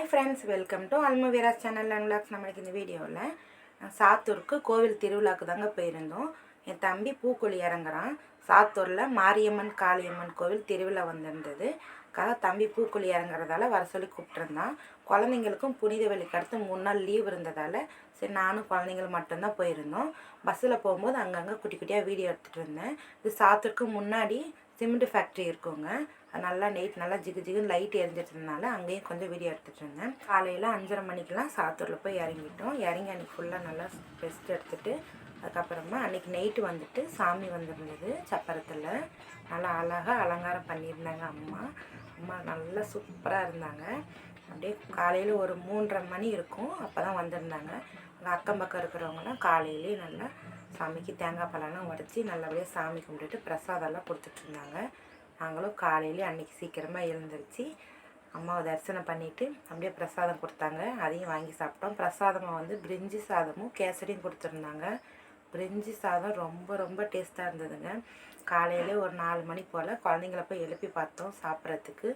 Hi friends welcome to Almaveeras channel unlocks நம்மளுக்கு இந்த வீடியோவில் சாத்தூருக்கு கோவில் திருவிழாக்கு தாங்க போயிருந்தோம். என் தம்பி பூக்குழி இறங்குறான். சாத்தூரில் மாரியம்மன் காளியம்மன் கோவில் திருவிழா வந்திருந்தது. கதை தம்பி பூக்குழி இறங்குறதால வர சொல்லி கூப்பிட்டுருந்தான். குழந்தைங்களுக்கும் புனித வெள்ளிக்கு அடுத்து மூணு நாள் லீவ் இருந்ததால் சரி நானும் குழந்தைங்களும் மட்டும்தான் போயிருந்தோம். பஸ்ஸில் போகும்போது அங்கங்கே குட்டி குட்டியாக வீடியோ எடுத்துகிட்டு இருந்தேன். இது சாத்தூருக்கு முன்னாடி சிமெண்ட் ஃபேக்ட்ரி இருக்குங்க. நல்லா நைட் நல்லா ஜிகு ஜிகுன்னு லைட் எரிஞ்சிட்டு இருந்தனால அங்கேயும் கொஞ்சம் வீடியோ எடுத்துகிட்டு இருந்தேன். காலையில் அஞ்சரை மணிக்கெலாம் சாத்தூரில் போய் இறங்கிட்டோம். இறங்கி அன்றைக்கி ஃபுல்லாக நல்லா ரெஸ்ட் எடுத்துகிட்டு அதுக்கப்புறமா அன்றைக்கி நைட்டு வந்துட்டு சாமி வந்திருந்தது சப்பரத்தில். நல்லா அழகாக அலங்காரம் பண்ணியிருந்தாங்க அம்மா. அம்மா நல்லா சூப்பராக இருந்தாங்க. அப்படியே காலையில் ஒரு மூன்றரை மணி இருக்கும். அப்போ தான் வந்திருந்தாங்க. அங்கே அக்கம் பக்கம் இருக்கிறவங்களாம் காலையிலேயே நல்லா சாமிக்கு தேங்காய் பழம்லாம் உடச்சி நல்லபடியாக சாமி கும்பிட்டுட்டு பிரசாதம்லாம் கொடுத்துட்ருந்தாங்க நாங்களும் காலையிலே அன்றைக்கி சீக்கிரமாக எழுந்திரிச்சு. அம்மாவை தரிசனம் பண்ணிவிட்டு அப்படியே பிரசாதம் கொடுத்தாங்க. அதையும் வாங்கி சாப்பிட்டோம். பிரசாதமாக வந்து பிரிஞ்சி சாதமும் கேசரியும் கொடுத்துருந்தாங்க. பிரிஞ்சி சாதம் ரொம்ப ரொம்ப டேஸ்ட்டாக இருந்ததுங்க. காலையிலே ஒரு நாலு மணி போல் குழந்தைங்கள போய் எழுப்பி பார்த்தோம் சாப்பிட்றதுக்கு.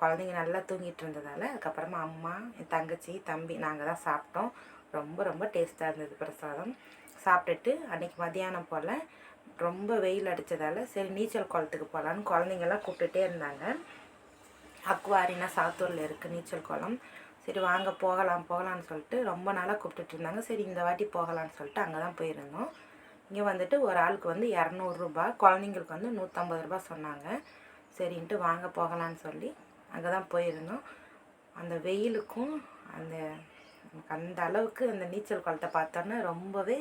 குழந்தைங்க நல்லா தூங்கிட்டு இருந்ததால் அதுக்கப்புறமா அம்மா என் தங்கச்சி தம்பி நாங்கள் தான் சாப்பிட்டோம். ரொம்ப ரொம்ப டேஸ்ட்டாக இருந்தது பிரசாதம். சாப்பிட்டுட்டு அன்றைக்கி மதியானம் போல் ரொம்ப வெயில் அடித்ததால் சரி நீச்சல் குளத்துக்கு போகலான்னு குழந்தைங்கெல்லாம் கூப்பிட்டுட்டே இருந்தாங்க. அக்வாரினா சாத்தூரில் இருக்குது நீச்சல் குளம். சரி வாங்க போகலாம் போகலான்னு சொல்லிட்டு ரொம்ப நாளாக கூப்பிட்டுட்டு இருந்தாங்க. சரி இந்த வாட்டி போகலான்னு சொல்லிட்டு அங்கே தான் போயிருந்தோம். இங்கே வந்துட்டு ஒரு ஆளுக்கு வந்து இரநூறுபா குழந்தைங்களுக்கு வந்து நூற்றம்பது ரூபா சொன்னாங்க. சரின்ட்டு வாங்க போகலான்னு சொல்லி அங்கே தான் போயிருந்தோம். அந்த வெயிலுக்கும் அந்த அந்த அளவுக்கு அந்த நீச்சல் குளத்தை பார்த்தோன்னா ரொம்பவே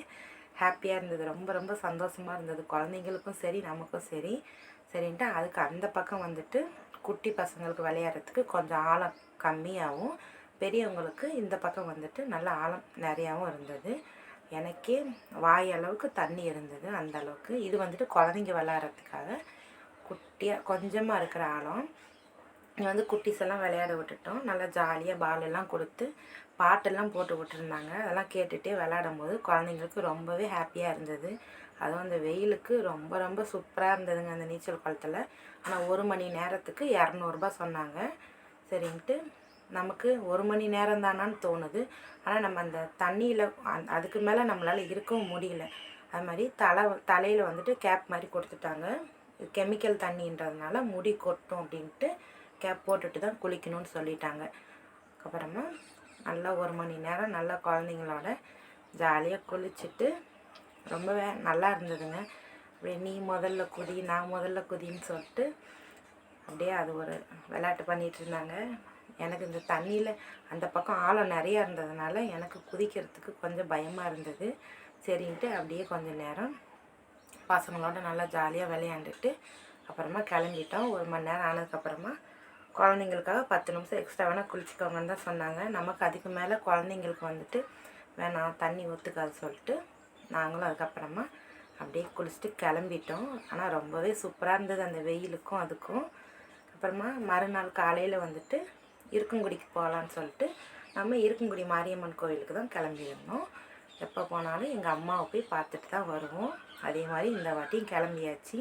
ஹாப்பியாக இருந்தது. ரொம்ப ரொம்ப சந்தோஷமாக இருந்தது. குழந்தைங்களுக்கும் சரி நமக்கும் சரி. சரின்ட்டு அதுக்கு அந்த பக்கம் வந்துட்டு குட்டி பசங்களுக்கு விளையாடுறதுக்கு கொஞ்சம் ஆழம் கம்மியாகவும் பெரியவங்களுக்கு இந்த பக்கம் வந்துட்டு நல்ல ஆழம் நிறையாவும் இருந்தது. எனக்கே வாய் அளவுக்கு தண்ணி இருந்தது அந்த அளவுக்கு. இது வந்துட்டு குழந்தைங்க விளையாடுறதுக்காக குட்டியாக கொஞ்சமாக இருக்கிற ஆழம். வந்து குட்டீஸ் எல்லாம் விளையாட விட்டுட்டோம். நல்லா ஜாலியாக பால் எல்லாம் கொடுத்து பாட்டெல்லாம் போட்டு விட்டுருந்தாங்க. அதெல்லாம் கேட்டுகிட்டே விளையாடும் போது குழந்தைங்களுக்கு ரொம்பவே ஹாப்பியாக இருந்தது. அதுவும் அந்த வெயிலுக்கு ரொம்ப ரொம்ப சூப்பராக இருந்ததுங்க அந்த நீச்சல் குளத்தில். ஆனால் ஒரு மணி நேரத்துக்கு இரநூறுபா சொன்னாங்க. சரின்ட்டு நமக்கு ஒரு மணி நேரம் தானான்னு தோணுது. ஆனால் நம்ம அந்த தண்ணியில் அதுக்கு மேலே நம்மளால் இருக்கவும் முடியல. அது மாதிரி தலை தலையில் வந்துட்டு கேப் மாதிரி கொடுத்துட்டாங்க. கெமிக்கல் தண்ணின்றதுனால முடி கொட்டும் அப்படின்ட்டு கேப் போட்டுட்டு தான் குளிக்கணும்னு சொல்லிட்டாங்க. அப்புறமா நல்லா ஒரு மணி நேரம் நல்லா குழந்தைங்களோட ஜாலியாக குளிச்சுட்டு ரொம்பவே நல்லா இருந்ததுங்க. அப்படியே நீ முதல்ல குதி நான் முதல்ல குதின்னு சொல்லிட்டு அப்படியே அது ஒரு விளையாட்டு பண்ணிகிட்டு இருந்தாங்க. எனக்கு இந்த தண்ணியில் அந்த பக்கம் ஆழம் நிறையா இருந்ததுனால எனக்கு குதிக்கிறதுக்கு கொஞ்சம் பயமாக இருந்தது. சரின்ட்டு அப்படியே கொஞ்சம் நேரம் பசங்களோட நல்லா ஜாலியாக விளையாண்டுட்டு அப்புறமா கிளம்பிட்டோம். ஒரு மணி நேரம் ஆனதுக்கப்புறமா குழந்தைங்களுக்காக பத்து நிமிஷம் எக்ஸ்ட்ரா வேணால் குளிச்சுக்கோங்கன்னு தான் சொன்னாங்க. நமக்கு அதுக்கு மேலே குழந்தைங்களுக்கு வந்துட்டு வேணாம் தண்ணி ஒத்துக்காது சொல்லிட்டு நாங்களும் அதுக்கப்புறமா அப்படியே குளிச்சுட்டு கிளம்பிட்டோம். ஆனால் ரொம்பவே சூப்பராக இருந்தது அந்த வெயிலுக்கும் அதுக்கும். அப்புறமா மறுநாள் காலையில் வந்துட்டு இருக்கங்குடிக்கு போகலான்னு சொல்லிட்டு நம்ம இருக்கங்குடி மாரியம்மன் கோவிலுக்கு தான் கிளம்பியிருந்தோம். எப்போ போனாலும் எங்கள் அம்மாவை போய் பார்த்துட்டு தான் வருவோம். அதே மாதிரி இந்த வாட்டியும் கிளம்பியாச்சு.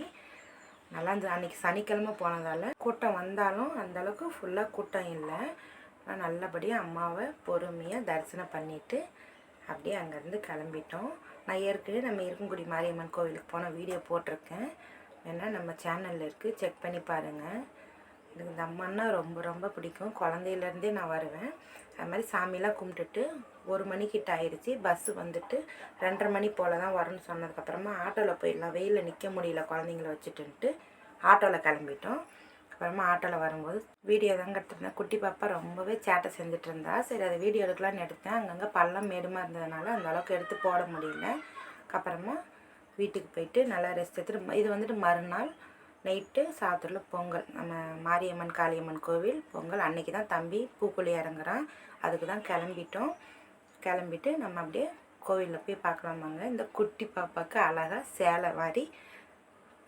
நல்லா இருந்தது. அன்றைக்கி சனிக்கிழமை போனதால் கூட்டம் வந்தாலும் அந்தளவுக்கு ஃபுல்லாக கூட்டம் இல்லை. நல்லபடியாக அம்மாவை பொறுமையாக தரிசனம் பண்ணிவிட்டு அப்படியே அங்கேருந்து கிளம்பிட்டோம். நான் ஏற்கனவே நம்ம இருக்கங்குடி மாரியம்மன் கோவிலுக்கு போன வீடியோ போட்டிருக்கேன். வேணால் நம்ம சேனலில் இருக்குது செக் பண்ணி பாருங்கள் எனக்கு இந்த அம்மான்னா ரொம்ப ரொம்ப பிடிக்கும். குழந்தையிலேருந்தே நான் வருவேன். அது மாதிரி சாமியெலாம் கும்பிட்டுட்டு ஒரு மணிக்கிட்ட ஆயிடுச்சு. பஸ்ஸு வந்துட்டு ரெண்டரை மணி போல் தான் வரும்னு சொன்னதுக்கப்புறமா ஆட்டோவில் போயிடலாம். வெயிலில் நிற்க முடியல குழந்தைங்கள வச்சுட்டுன்ட்டு ஆட்டோவில் கிளம்பிட்டோம். அப்புறமா ஆட்டோவில் வரும்போது வீடியோ தாங்க எடுத்துருந்தேன் குட்டி பாப்பா ரொம்பவே சேட்டை செஞ்சுட்டு இருந்தா சரி அதை வீடியோ எடுக்கலான்னு எடுத்தேன். அங்கங்கே பள்ளம் மேடுமா இருந்ததுனால அந்த அளவுக்கு எடுத்து போட முடியல. அப்புறமா வீட்டுக்கு போயிட்டு நல்லா ரெஸ்ட் எடுத்துட்டு இது வந்துட்டு மறுநாள் நைட்டு சாத்தூரில் பொங்கல். நம்ம மாரியம்மன் காளியம்மன் கோவில் பொங்கல். அன்னைக்கு தான் தம்பி பூக்குழி இறங்குறான். அதுக்கு தான் கிளம்பிட்டோம். கிளம்பிட்டு நம்ம அப்படியே கோவிலில் போய் பார்க்கலாமாங்க இந்த குட்டி பாப்பாவுக்கு அழகாக சேலை மாதிரி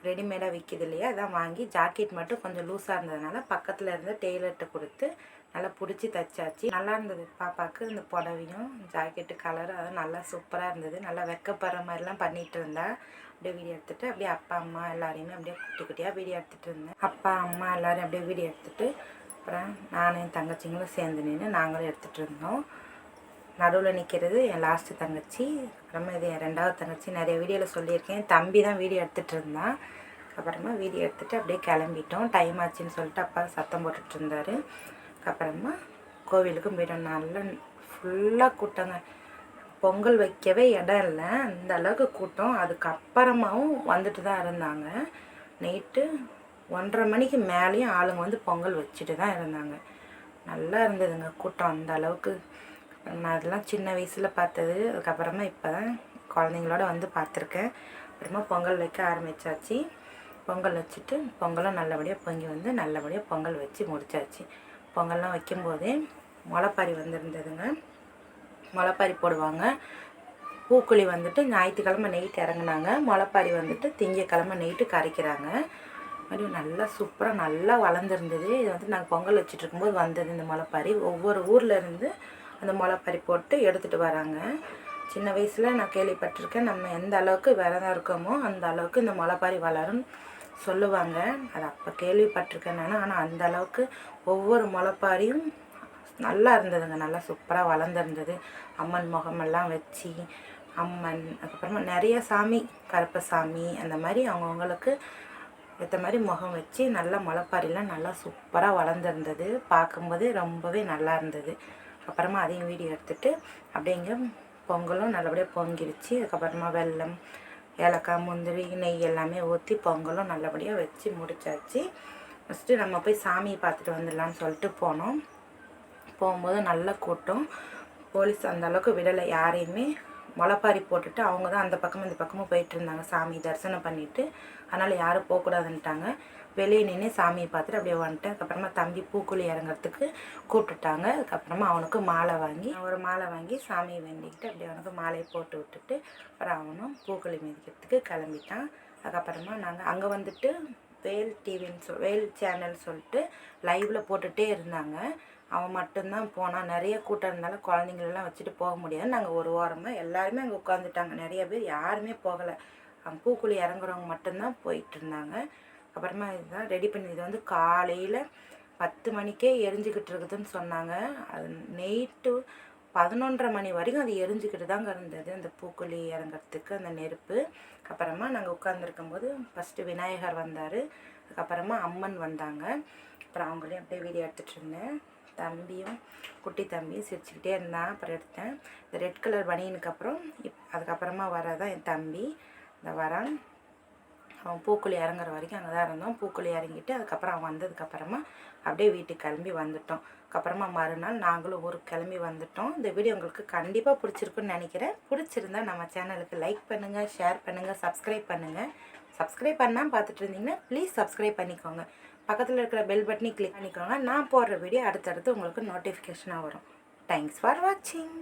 ரெடிமேடாக விற்கிது இல்லையா? அதான் வாங்கி ஜாக்கெட் மட்டும் கொஞ்சம் லூஸாக இருந்ததுனால பக்கத்தில் இருந்த டெய்லர்கிட்ட கொடுத்து நல்லா பிடிச்சி தைச்சாச்சு. நல்லா இருந்தது பாப்பாவுக்கு இந்த புடவையும் ஜாக்கெட்டு கலர் அதுவும் நல்லா சூப்பராக இருந்தது. நல்லா வெக்கப்படுற மாதிரிலாம் பண்ணிகிட்டு இருந்தேன் அப்படியே வீடியோ எடுத்துகிட்டு அப்படியே அப்பா அம்மா எல்லாரையுமே அப்படியே குட்டி குட்டியாக வீடியோ எடுத்துகிட்டு இருந்தேன். அப்பா அம்மா எல்லோரும் அப்படியே வீடியோ எடுத்துகிட்டு அப்புறம் நானும் என் தங்கச்சிங்களும் சேர்ந்து நின்று நாங்களும் எடுத்துகிட்டு இருந்தோம். நடுவில் நிற்கிறது என் லாஸ்ட்டு தங்கச்சி அப்புறமா இது என் ரெண்டாவது தங்கச்சி. நிறைய வீடியோவில் சொல்லியிருக்கேன். தம்பி தான் வீடியோ எடுத்துகிட்டு இருந்தான். அப்புறமா வீடியோ எடுத்துகிட்டு அப்படியே கிளம்பிட்டோம். டைம் ஆச்சுன்னு சொல்லிட்டு அப்பா சத்தம் போட்டுட்டு இருந்தார். அப்புறமா கோவிலுக்கும் போயிட்டோம். நல்லா ஃபுல்லாக கூட்டங்க. பொங்கல் வைக்கவே இடம் இல்லை அந்த அளவுக்கு கூட்டம். அதுக்கப்புறமாவும் வந்துட்டு தான் இருந்தாங்க. நைட்டு ஒன்றரை மணிக்கு மேலேயும் ஆளுங்க வந்து பொங்கல் வச்சுட்டு தான் இருந்தாங்க. நல்லா இருந்ததுங்க கூட்டம் அந்த அளவுக்கு. நான் அதெல்லாம் சின்ன வயசில் பார்த்தது. அதுக்கப்புறமா இப்போ தான் குழந்தைங்களோட வந்து பார்த்துருக்கேன். அப்புறமா பொங்கல் வைக்க ஆரம்பித்தாச்சு பொங்கல் வச்சுட்டு பொங்கலும் நல்லபடியாக பொங்கி வந்து நல்லபடியாக பொங்கல் வச்சு முடிச்சாச்சு. பொங்கல்லாம் வைக்கும்போதே முளைப்பாரி வந்திருந்ததுங்க. முளைப்பாரி போடுவாங்க. பூக்குழி வந்துட்டு ஞாயிற்றுக்கிழமை நைட்டு இறங்குனாங்க. முளைப்பாரி வந்துட்டு திங்கக்கிழமை நைட்டு கரைக்கிறாங்க. மாதிரி நல்லா சூப்பராக நல்லா வளர்ந்துருந்தது. இது வந்து நாங்கள் பொங்கல் வச்சுட்டு இருக்கும்போது வந்தது இந்த முளைப்பாரி. ஒவ்வொரு ஊரில் இருந்து அந்த முளைப்பாரி போட்டு எடுத்துகிட்டு வராங்க. சின்ன வயசில் நான் கேள்விப்பட்டிருக்கேன். நம்ம எந்த அளவுக்கு விரதம் இருக்கோமோ அந்த அளவுக்கு இந்த முளைப்பாரி வளரும் சொல்லுவாங்க. அது அப்போ கேள்விப்பட்டிருக்கேன் நான். ஆனால் அந்த அளவுக்கு ஒவ்வொரு முளைப்பாரியும் நல்லா இருந்ததுங்க நல்லா சூப்பராக வளர்ந்துருந்தது. அம்மன் முகமெல்லாம் வச்சு அம்மன் அதுக்கப்புறமா நிறைய சாமி கருப்பசாமி அந்த மாதிரி அவங்கவுங்களுக்கு ஏற்ற மாதிரி முகம் வச்சு நல்லா முளைப்பாரிலாம் நல்லா சூப்பராக வளர்ந்துருந்தது. பார்க்கும்போது ரொம்பவே நல்லா இருந்தது. அப்புறமா அதையும் வீடியோ எடுத்துகிட்டு அப்படிங்க பொங்கலும் நல்லபடியாக பொங்கிடுச்சு அதுக்கப்புறமா வெல்லம் ஏலக்காய் முந்திரி நெய் எல்லாமே ஊற்றி பொங்கலும் நல்லபடியாக வச்சு முடிச்சாச்சு. ஃபஸ்ட்டு நம்ம போய் சாமியை பார்த்துட்டு வந்துடலான்னு சொல்லிட்டு போனோம். போகும்போது நல்ல கூட்டம். போலீஸ் அந்த அளவுக்கு விடலை. யாரையுமே முளைப்பாரி போட்டுட்டு அவங்க தான் அந்த பக்கமும் இந்த பக்கமும் போயிட்டு இருந்தாங்க. சாமி தரிசனம் பண்ணிவிட்டு அதனால் யாரும் போகக்கூடாதுன்ட்டாங்க. வெளியே நின்று சாமியை பார்த்துட்டு அப்படியே வந்துட்டேன். அதுக்கப்புறமா தம்பி பூக்குழி இறங்குறதுக்கு கூப்பிட்டுட்டாங்க. அதுக்கப்புறமா அவனுக்கு மாலை வாங்கி ஒரு மாலை வாங்கி சாமியை வேண்டிக்கிட்டு அப்படியே அவனுக்கு மாலையை போட்டு விட்டுட்டு அப்புறம் அவனும் பூக்குழி மிதிக்கிறதுக்கு கிளம்பிட்டான். அதுக்கப்புறமா நாங்கள் அங்கே வந்துட்டு வேல் டிவின்னு சொல் வேல் சேனல் சொல்லிட்டு லைவில் போட்டுகிட்டே இருந்தாங்க. அவன் மட்டும்தான் போனான் நிறைய கூட்டம் இருந்தாலும் குழந்தைங்களெல்லாம் வச்சுட்டு போக முடியாது. நாங்கள் ஒரு வாரமாக எல்லாருமே அங்கே உட்காந்துட்டாங்க நிறைய பேர் யாருமே போகலை. அங்கே பூக்குழி இறங்குறவங்க மட்டும்தான் போயிட்டு இருந்தாங்க. அப்புறமா இதுதான் ரெடி பண்ணி இது வந்து காலையில் பத்து மணிக்கே எரிஞ்சுக்கிட்டு இருக்குதுன்னு சொன்னாங்க. அது நைட்டு பதினொன்றரை மணி வரைக்கும் அது எரிஞ்சுக்கிட்டு தாங்க இருந்தது. அந்த பூக்குழி இறங்குறதுக்கு அந்த நெருப்பு. அப்புறமா நாங்கள் உட்காந்துருக்கும் போது ஃபஸ்ட்டு விநாயகர் வந்தார். அதுக்கப்புறமா அம்மன் வந்தாங்க. அப்புறம் அவங்களையும் அப்படியே வீடியோ எடுத்துகிட்டு இருந்தேன். தம்பியும் குட்டி தம்பியும் சிரிச்சுக்கிட்டே இருந்தான் அப்புறம் எடுத்தேன். இந்த ரெட் கலர் பனியனுக்கு அப்புறம் இப் அதுக்கப்புறமா வரதான் என் தம்பி. இந்த வரான். அவன் பூக்குழி இறங்குற வரைக்கும் அங்கே தான் இருந்தோம். பூக்குழி இறங்கிட்டு அதுக்கப்புறம் அவன் வந்ததுக்கப்புறமா அப்படியே வீட்டுக்கு கிளம்பி வந்துட்டோம். அதுக்கப்புறமா மறுநாள் நாங்களும் ஊருக்கு கிளம்பி வந்துட்டோம். இந்த வீடியோ உங்களுக்கு கண்டிப்பாக பிடிச்சிருக்குன்னு நினைக்கிறேன். பிடிச்சிருந்தா நம்ம சேனலுக்கு லைக் பண்ணுங்கள் ஷேர் பண்ணுங்கள் சப்ஸ்கிரைப் பண்ணுங்கள் சப்ஸ்கிரைப் பண்ணால் பார்த்துட்டு இருந்தீங்கன்னா ப்ளீஸ் சப்ஸ்கிரைப் பண்ணிக்கோங்க. பக்கத்தில் இருக்கிற பெல் பட்டனையும் கிளிக் பண்ணிக்கோங்க. நான் போடுற வீடியோ அடுத்தடுத்து உங்களுக்கு நோட்டிஃபிகேஷனாக வரும். தேங்க்ஸ் ஃபார் வாட்சிங்